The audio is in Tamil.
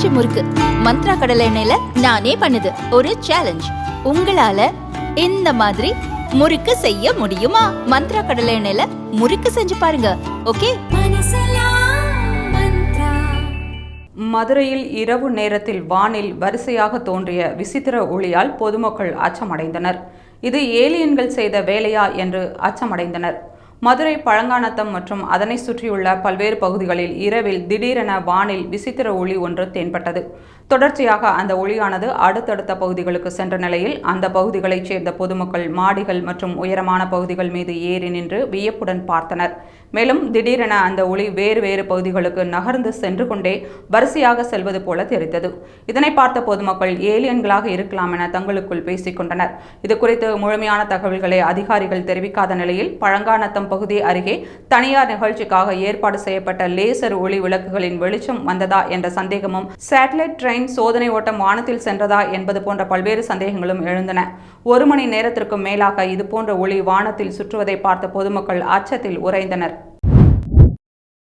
பஞ்சு முறுக்கு. மந்த்ரா கடலை எண்ணெயில நானே பண்ணுது. ஒரு சேலஞ்ச் உங்களால இந்த மாதிரி முறுக்கு செய்ய முடியுமா? மந்த்ரா கடலை எண்ணெயில முறுக்கு செஞ்சு பாருங்க. ஓகே? மதுரையில் இரவு நேரத்தில் வானில் வரிசையாக தோன்றிய விசித்திர ஒளியால் பொதுமக்கள் அச்சமடைந்தனர். இது ஏலியன்கள் செய்த வேலையா என்று அச்சமடைந்தனர். மதுரை பழங்கானத்தம் மற்றும் அதனை சுற்றியுள்ள பல்வேறு பகுதிகளில் இரவில் திடீரென வானில் விசித்திர ஒளி ஒன்று தென்பட்டது. தொடர்ச்சியாக அந்த ஒளியானது அடுத்தடுத்த பகுதிகளுக்கு சென்ற நிலையில் அந்த பகுதிகளைச் சேர்ந்த பொதுமக்கள் மாடிகள் மற்றும் உயரமான பகுதிகள் மீது ஏறி நின்று வியப்புடன் பார்த்தனர். மேலும் திடீரென அந்த ஒளி வேறு வேறு பகுதிகளுக்கு நகர்ந்து சென்று கொண்டே வரிசையாக செல்வது போல தெரிந்தது. இதனை பார்த்த பொதுமக்கள் ஏலியன்களாக இருக்கலாம் என தங்களுக்குள் பேசிக் கொண்டனர். இது குறித்து முழுமையான தகவல்களை அதிகாரிகள் தெரிவிக்காத நிலையில் பழங்கானத்தம் பகுதி அருகே தனியார் நிகழ்ச்சிக்காக ஏற்பாடு செய்யப்பட்ட லேசர் ஒளி விளக்குகளின் வெளிச்சம் வந்ததா என்ற சந்தேகமும் சேட்டலைட் ட்ரெயின் சோதனை ஓட்டம் வானத்தில் சென்றதா என்பது போன்ற பல்வேறு சந்தேகங்களும் எழுந்தன. ஒரு மணி நேரத்திற்கும் மேலாக இது போன்ற ஒளி வானத்தில் சுற்றுவதை பார்த்த பொதுமக்கள் அச்சத்தில் உறைந்தனர்.